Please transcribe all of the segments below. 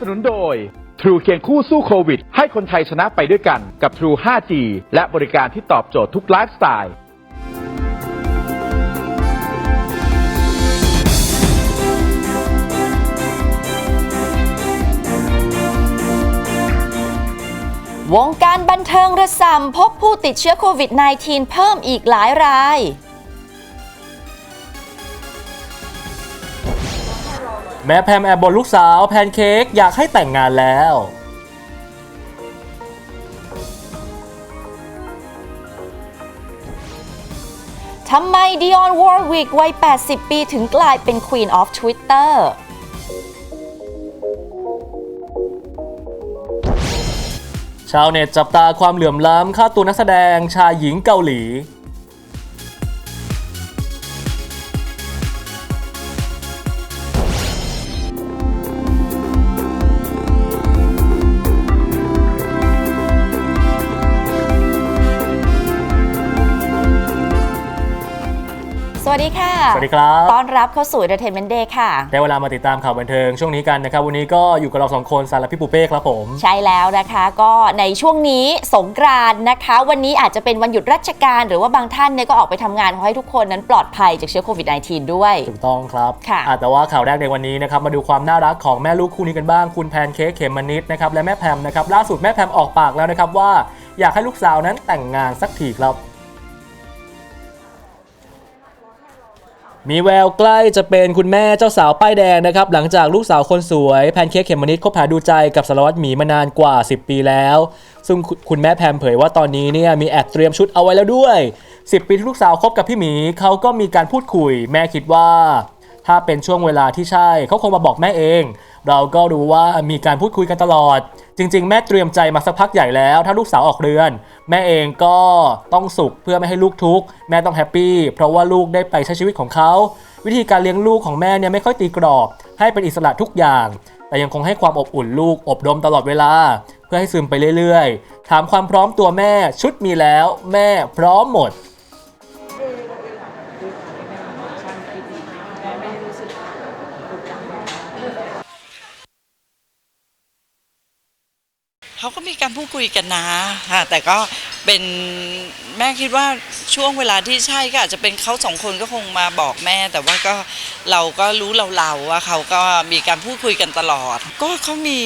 สนุนโดย True เคียงคู่สู้โควิด ให้คนไทยชนะไปด้วยกันกับ True 5G และบริการที่ตอบโจทย์ทุกไลฟ์สไตล์วงการบันเทิงระส่ำพบผู้ติดเชื้อโควิด -19 เพิ่มอีกหลายราย แม้แพมแอบบนลูกสาวแพนเค้กอยากให้แต่งงานแล้ว ทำไมดิออนวอร์วิกวัย 80 ปีถึงกลายเป็น Queen of Twitter ชาวเน็ตจับตาความเหลื่อมล้ำค่าตัวนักแสดงชายหญิงเกาหลี วัสดีค่ะ สวัสดีครับต้อนรับเข้าสู่ Entertainment Day ค่ะ ได้เวลามาติดตามข่าวบันเทิงช่วงนี้กันนะครับ วันนี้ก็อยู่กับเราสองคนสารและพี่ปูเป้ครับผม ใช่แล้วนะคะ ก็ในช่วงนี้สงกรานต์นะคะ วันนี้อาจจะเป็นวันหยุดราชการหรือว่าบางท่านเนี่ยก็ออกไปทำงานขอให้ทุกคนนั้นปลอดภัยจากเชื้อโควิด -19 ด้วย ถูกต้องครับค่ะอ่แต่ว่าข่าวแรกในวันนี้นะครับมาดูความน่ารักของแม่ลูกคู่นี้กันบ้าง คุณแพนเค้กเขมมะนิดนะครับและแม่แพมนะครับล่าสุดแม่แพมออกปากแล้วนะครับว่าอยากให้ลูกสาวนั้นแต่งงานสักทีครับ มีแววใกล้จะเป็นคุณแม่เจ้าสาวป้ายแดงนะครับ หลังจากลูกสาวคนสวยแพนเค้กเขมมนิดคบหาดูใจกับสารวัตรหมีมานานกว่า 10 ปีแล้ว ซึ่งคุณคุณแม่แพมเผยว่าตอนนี้เนี่ยมีแอบเตรียมชุดเอาไว้แล้วด้วย 10 ปีที่ลูกสาวคบกับพี่หมีเขาก็มีการพูดคุย แม่คิดว่า ถ้าเป็นช่วงเวลาที่ใช่เขาคงมาบอกแม่เอง เราก็รู้ว่ามีการพูดคุยกันตลอด จริง ๆ แม่เตรียมใจมาสักพักใหญ่แล้ว ถ้าลูกสาวออกเรือน แม่เองก็ต้องสุขเพื่อไม่ให้ลูกทุกข์แม่ต้องแฮปปี้เพราะว่าลูกได้ไปใช้ชีวิตของเขาวิธีการเลี้ยงลูกของแม่เนี่ยไม่ค่อยตีกรอบ ให้เป็นอิสระทุกอย่าง แต่ยังคงให้ความอบอุ่นลูกอบรมตลอดเวลา เพื่อให้ซึมไปเรื่อยๆ ถามความพร้อมตัวแม่ชุดมีแล้ว แม่พร้อมหมด เขาก็มีการพูดคุยกันนะค่ะแต่ก็เป็นแม่คิดว่าช่วงเวลาที่ใช่ก็อาจจะเป็นเขาสองคนก็คงมาบอกแม่ แต่ว่าก็เราก็รู้เราเราๆว่าเขาก็มีการพูดคุยกันตลอด ก็เขามี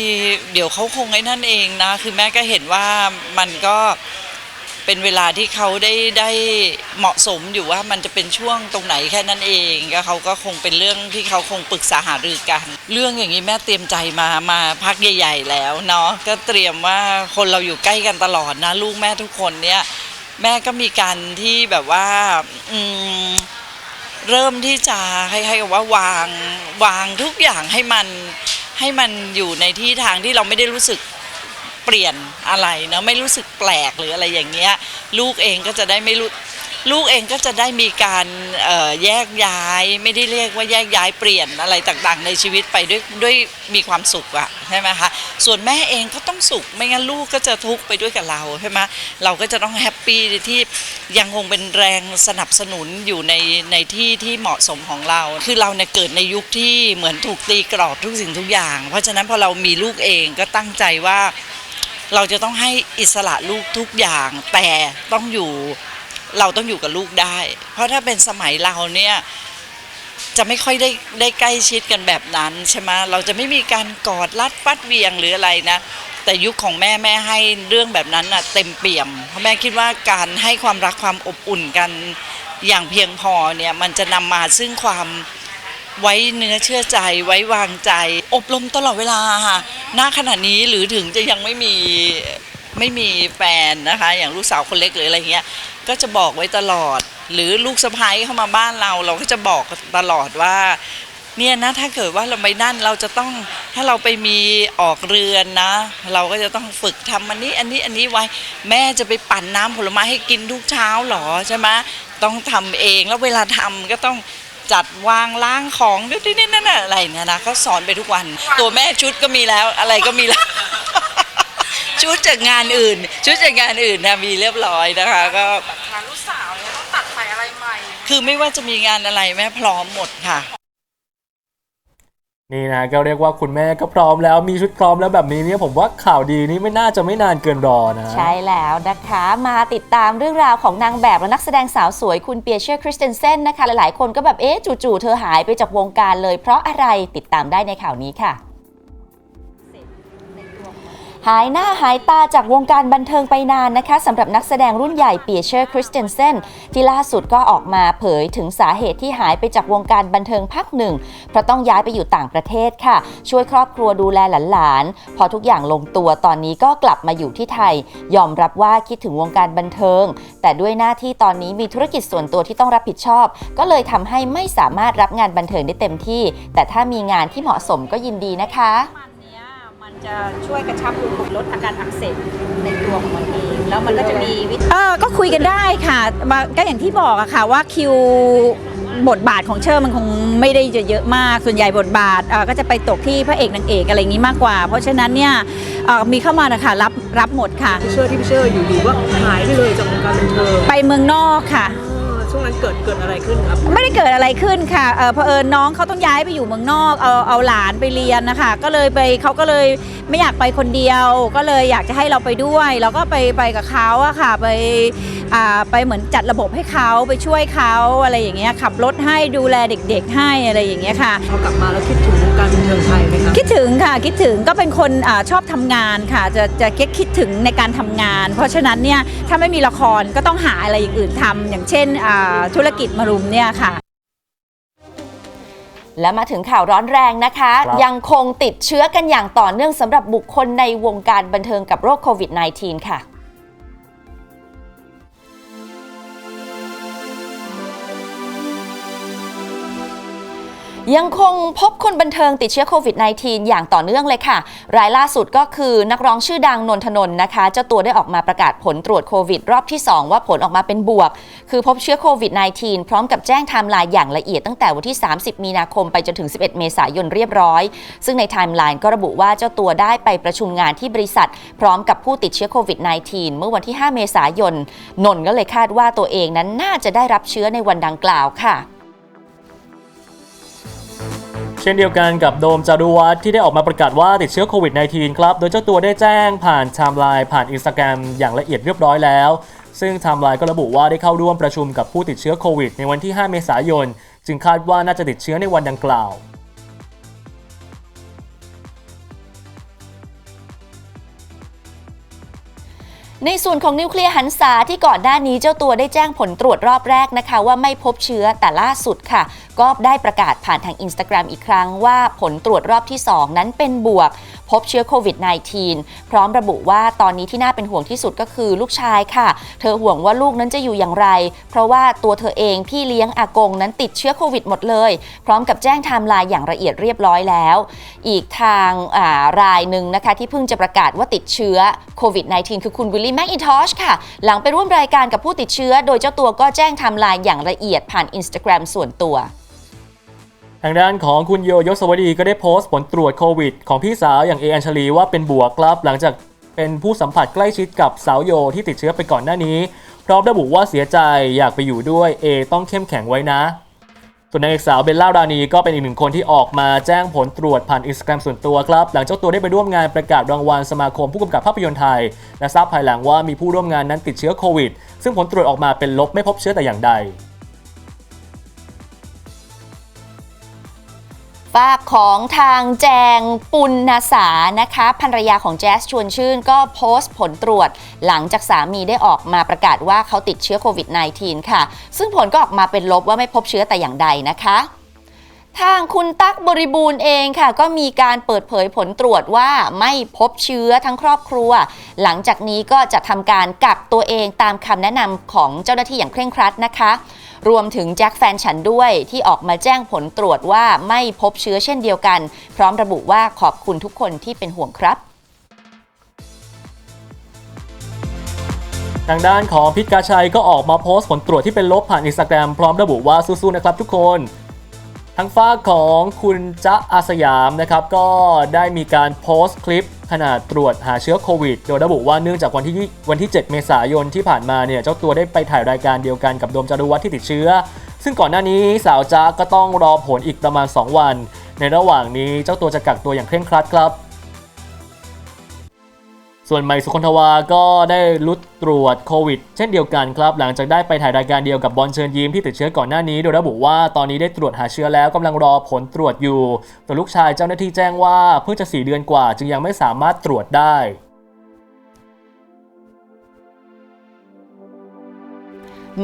เดี๋ยวเขาคงไอ้นั่นเองนะ คือแม่ก็เห็นว่ามันก็ เป็นเวลาที่เขาได้ได้เหมาะสมอยู่ว่ามันจะเป็นช่วงตรงไหนแค่นั้นเองก็เขาก็คงเป็นเรื่องที่เขาคงปรึกษาหารือกัน เรื่องอย่างนี้แม่เตรียมใจมามาพักใหญ่ ๆ แล้วเนาะก็เตรียมว่าคนเราอยู่ใกล้กันตลอดนะ ลูกแม่ทุกคนเนี่ยแม่ก็มีการที่แบบว่าอืมเริ่มที่จะให้ให้ว่าวางวางทุกอย่างให้มันให้มันอยู่ในที่ทางที่เราไม่ได้รู้สึก เปลี่ยนอะไรเนาะไม่รู้สึกแปลกหรืออะไรอย่างเงี้ยลูกเองก็จะได้ไม่รู้ลูกเองก็จะได้มีการแยกย้าย ไม่ได้เรียกว่าแยกย้ายเปลี่ยนอะไรต่างๆ ในชีวิตไปด้วยด้วยมีความสุขอะใช่ไหมคะส่วนแม่เองก็ต้องสุขไม่งั้นลูกก็จะทุกข์ไปด้วยกับเราใช่ไหมเราก็จะต้องแฮปปี้ที่ยังคงเป็นแรงสนับสนุนอยู่ในในที่ที่เหมาะสมของเรา คือเราเนี่ยเกิดในยุคที่เหมือนถูกตีกรอบทุกสิ่งทุกอย่าง เพราะฉะนั้นพอเรามีลูกเองก็ตั้งใจว่า เราจะต้องให้อิสระลูกทุกอย่าง แต่ต้องอยู่เราต้องอยู่กับลูกได้ เพราะถ้าเป็นสมัยเราเนี่ยจะไม่ค่อยได้ได้ใกล้ชิดกันแบบนั้นใช่ไหมเราจะไม่มีการกอดรัดฟัดเวียงหรืออะไรนะ แต่ยุคของแม่แม่ให้เรื่องแบบนั้นน่ะเต็มเปี่ยม เพราะแม่คิดว่าการให้ความรักความอบอุ่นกันอย่างเพียงพอเนี่ยมันจะนำมาซึ่งความ ไว้เนื้อเชื่อใจไว้วางใจ อบรมตลอดเวลาค่ะณขณะนี้หรือถึงจะยังไม่มีไม่มีแฟนนะคะ อย่างลูกสาวคนเล็กหรืออะไรเงี้ยก็จะบอกไว้ตลอด หรือลูกสะพ้ายเข้ามาบ้านเรา เราก็จะบอกตลอดว่าเนี่ยนะถ้าเกิดว่าเราไปนั่นเราจะต้องถ้าเราไปมีออกเรือนนะ เราก็จะต้องฝึกทำอันนี้อันนี้อันนี้ไว้ แม่จะไปปั่นน้ำผลไม้ให้กินทุกเช้าหรอใช่ไหมต้องทำเองแล้วเวลาทำก็ต้อง จัดวางล้างของด้วยนี่นั่นน่ะอะไรเนี่ยนะเขาสอนไปทุกวัน ตัวแม่ชุดก็มีแล้วอะไรก็มีแล้ว ชุดจากงานอื่น ชุดจากงานอื่นนะมีเรียบร้อยนะคะก็งานลูกสาวเนี่ยต้องตัดใหม่อะไรใหม่ คือไม่ว่าจะมีงานอะไรแม่พร้อมหมดค่ะ นี่นะก็เรียกว่าคุณแม่ก็พร้อมแล้วมีชุดพร้อมแล้วแบบนี้เนี่ยผมว่าข่าวดีนี้ไม่น่าจะไม่นานเกินรอนะ ใช่แล้วนะคะ มาติดตามเรื่องราวของนางแบบและนักแสดงสาวสวยคุณเปียเชอร์คริสเตนเซนนะคะ หลายๆ คนก็แบบเอ๊ะจู่ๆเธอหายไปจากวงการเลยเพราะอะไรติดตามได้ในข่าวนี้ค่ะ หายหน้าหายตาจากวงการบันเทิงไปนานนะคะสำหรับนักแสดงรุ่นใหญ่เปียเชอร์คริสเตนเซนที่ล่าสุดก็ออกมาเผยถึงสาเหตุที่หายไปจากวงการบันเทิงพักหนึ่ง เพราะต้องย้ายไปอยู่ต่างประเทศค่ะ ช่วยครอบครัวดูแลหลานๆ พอทุกอย่างลงตัวตอนนี้ก็กลับมาอยู่ที่ไทย ยอมรับว่าคิดถึงวงการบันเทิง แต่ด้วยหน้าที่ตอนนี้มีธุรกิจส่วนตัวที่ต้องรับผิดชอบ ก็เลยทำให้ไม่สามารถรับงานบันเทิงได้เต็มที่ แต่ถ้ามีงานที่เหมาะสมก็ยินดีนะคะ จะช่วยกระชับรูขุมลดอาการอักเสบในตัวของมันเองแล้วมันก็จะมีวิธีเออก็คุยกันได้ค่ะมาก็อย่างที่บอกอะค่ะว่าคิวบทบาทของเชอร์มันคงไม่ได้จะเยอะมาก ส่วนใหญ่บทบาทเอ่อก็จะไปตกที่พระเอกนางเอกอะไรอย่างนี้มากกว่า เพราะฉะนั้นเนี่ยเอ่อมีเข้ามานะคะรับรับหมดค่ะพี่เชื่อที่พี่เชื่ออยู่ๆก็หายไปเลยจากวงการบันเทิงไปเมืองนอกค่ะ เออช่วง นั้นเกิดเกิดอะไรขึ้นครับ ไม่ได้เกิดอะไรขึ้นค่ะเออเผอิญน้องเขาต้องย้ายไปอยู่เมืองนอกเอาเอาหลานไปเรียนนะคะก็เลยไปเขาก็เลยไม่อยากไปคนเดียว ก็เลยอยากจะให้เราไปด้วยเราก็ไปไปกับเขาอะค่ะไปอ่าไปเหมือนจัดระบบให้เขาไปช่วยเขาอะไรอย่างเงี้ยขับรถให้ดูแลเด็ก ๆ ให้อะไรอย่างเงี้ยค่ะ พอกลับมาแล้วคิดถึงวงการบันเทิงไทยไหมครับคิดถึงค่ะคิดถึงก็เป็นคนอาชอบทำงานค่ะ จะจะคิดคิดถึงในการทำงาน เพราะฉะนั้นเนี่ยถ้าไม่มีละครก็ต้องหาอะไรอย่างอื่นทำอย่างเช่นอ่าธุรกิจมารุมเนี่ยค่ะ และมาถึงข่าวร้อนแรงนะคะ ครับ ยังคงติดเชื้อกันอย่างต่อเนื่องสำหรับบุคคลในวงการบันเทิงกับโรคโควิด -19 ค่ะ ยังคงพบคนบันเทิงติดเชื้อโควิด -19 อย่างต่อเนื่องเลยค่ะ รายล่าสุดก็คือนักร้องชื่อดังนนทนนท์นะคะ เจ้าตัวได้ออกมาประกาศผลตรวจโควิด รอบที่ 2 ว่าผลออกมาเป็นบวก คือพบเชื้อโควิด -19 พร้อมกับแจ้งไทม์ไลน์อย่างละเอียดตั้งแต่วันที่ 30 มีนาคมไปจนถึง 11 เมษายนเรียบร้อย ซึ่งในไทม์ไลน์ก็ระบุว่าเจ้าตัวได้ไปประชุมงานที่บริษัท พร้อมกับผู้ติดเชื้อโควิด -19 เมื่อวันที่ 5 เมษายนนนท์ก็เลยคาดว่าตัวเองนั้นน่าจะได้รับเชื้อในวันดังกล่าวค่ะ เช่นเดียวกันกับโดมจารุวัฒน์ที่ได้ออกมาประกาศว่าติดเชื้อโควิด -19 ครับ โดยเจ้าตัวได้แจ้งผ่านไทม์ไลน์ผ่านอินสตาแกรมอย่างละเอียดเรียบร้อยแล้ว ซึ่งไทม์ไลน์ก็ระบุว่าได้เข้าร่วมประชุมกับผู้ติดเชื้อโควิดในวันที่ 5 เมษายน จึงคาดว่าน่าจะติดเชื้อในวันดังกล่าว ในส่วนของนิวเคลียร์หันษาที่ก่อนหน้านี้เจ้าตัวได้แจ้งผลตรวจรอบแรกนะคะ ว่าไม่พบเชื้อแต่ล่าสุดค่ะ ก็ได้ประกาศผ่านทางอินสตาแกรมอีกครั้งว่าผลตรวจรอบที่ 2 นั้นเป็นบวก พบเชื้อโควิด -19 พร้อมระบุว่าตอนนี้ที่น่าเป็นห่วงที่สุดก็คือลูกชายค่ะ เธอห่วงว่าลูกนั้นจะอยู่อย่างไร เพราะว่าตัวเธอเองพี่เลี้ยงอากงนั้นติดเชื้อโควิดหมดเลย พร้อมกับแจ้งไทม์ไลน์อย่างละเอียดเรียบร้อยแล้ว อีกทางารายหนึ่งนะคะที่เพิ่งจะประกาศว่าติดเชื้อโควิด -19 คือคุณวิลลี่แมคอินทอชค่ะ หลังไปร่วมรายการกับผู้ติดเชื้อ โดยเจ้าตัวก็แจ้งไทม์ไลน์อย่างละเอียดผ่าน Instagram ส่วนตัวทางด้านของคุณโยยศวดีก็ได้โพสต์ผลตรวจโควิด ของพี่สาวอย่างเออัญชลีว่าเป็นบวกครับ หลังจากเป็นผู้สัมผัสใกล้ชิดกับสาวโยที่ติดเชื้อไปก่อนหน้านี้ พร้อมระบุว่าเสียใจอยากไปอยู่ด้วยเอต้องเข้มแข็งไว้นะ ส่วนนางเอกสาวเบลล่ารานีก็เป็นอีกหนึ่งคนที่ออกมาแจ้งผลตรวจผ่านอินสตาแกรมส่วนตัวครับ หลังเจ้าตัวได้ไปร่วมงานประกาศรางวัลสมาคมผู้กำกับภาพยนตร์ไทย และทราบภายหลังว่ามีผู้ร่วมงานนั้นติดเชื้อโควิด ซึ่งผลตรวจออกมาเป็นลบไม่พบเชื้อแต่อย่างใด ฝากของทางแจงปุณนาสานะคะภรรยาของแจ๊สชวนชื่น ก็โพสต์ผลตรวจ หลังจากสามีได้ออกมาประกาศว่าเขาติดเชื้อโควิด -19 ค่ะ ซึ่งผลก็ออกมาเป็นลบว่าไม่พบเชื้อแต่อย่างใดนะคะทางคุณตั๊กบริบูรณ์เองค่ะ ก็มีการเปิดเผยผลตรวจว่าไม่พบเชื้อทั้งครอบครัว หลังจากนี้ก็จะทำการกักตัวเองตามคำแนะนำของเจ้าหน้าที่อย่างเคร่งครัดนะคะ รวมถึงแจ็คแฟนฉันด้วยที่ออกมาแจ้งผลตรวจว่าไม่พบเชื้อเช่นเดียวกัน พร้อมระบุว่าขอบคุณทุกคนที่เป็นห่วงครับ ทางด้านของพิษกาชัยก็ออกมาโพสต์ผลตรวจที่เป็นลบผ่านอินสตาแกรมพร้อมระบุว่าสู้ๆนะครับทุกคนทางฝ้าของคุณจ๊ะอาสยามนะครับก็ได้มีการโพสต์คลิป ขนาดตรวจหาเชื้อโควิด โดยระบุว่าเนื่องจากวันที่วันที่ 7 เมษายนที่ผ่านมาเนี่ยเจ้าตัวได้ไปถ่ายรายการเดียวกันกับโดมจารุวัฒน์ที่ติดเชื้อ ซึ่งก่อนหน้านี้สาวจ้าก็ต้องรอผลอีกประมาณ 2 วัน ในระหว่างนี้เจ้าตัวจะกักตัวอย่างเคร่งครัดครับ ส่วนไมค์สุคนทวาก็ได้รุดตรวจโควิด เช่นเดียวกันครับ หลังจากได้ไปถ่ายรายการเดียวกับบอลเชิญยิ้มที่ติดเชื้อก่อนหน้านี้ โดยระบุว่าตอนนี้ได้ตรวจหาเชื้อแล้วกำลังรอผลตรวจอยู่แต่ลูกชายเจ้าหน้าที่แจ้งว่าเพิ่งจะ 4 เดือนกว่า จึงยังไม่สามารถตรวจได้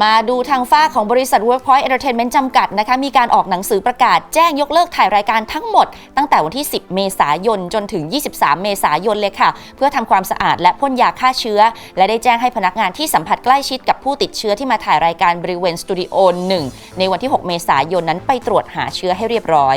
มาดูทางฝ้าของบริษัท Workpoint Entertainment จำกัดนะคะ มีการออกหนังสือประกาศแจ้งยกเลิกถ่ายรายการทั้งหมด ตั้งแต่วันที่ 10 เมษายน จนถึง 23 เมษายนเลยค่ะ เพื่อทำความสะอาดและพ่นยาฆ่าเชื้อ และได้แจ้งให้พนักงานที่สัมผัสใกล้ชิดกับผู้ติดเชื้อที่มาถ่ายรายการบริเวณสตูดิโอ 1 ในวันที่ 6 เมษายนนั้นไปตรวจหาเชื้อให้เรียบร้อย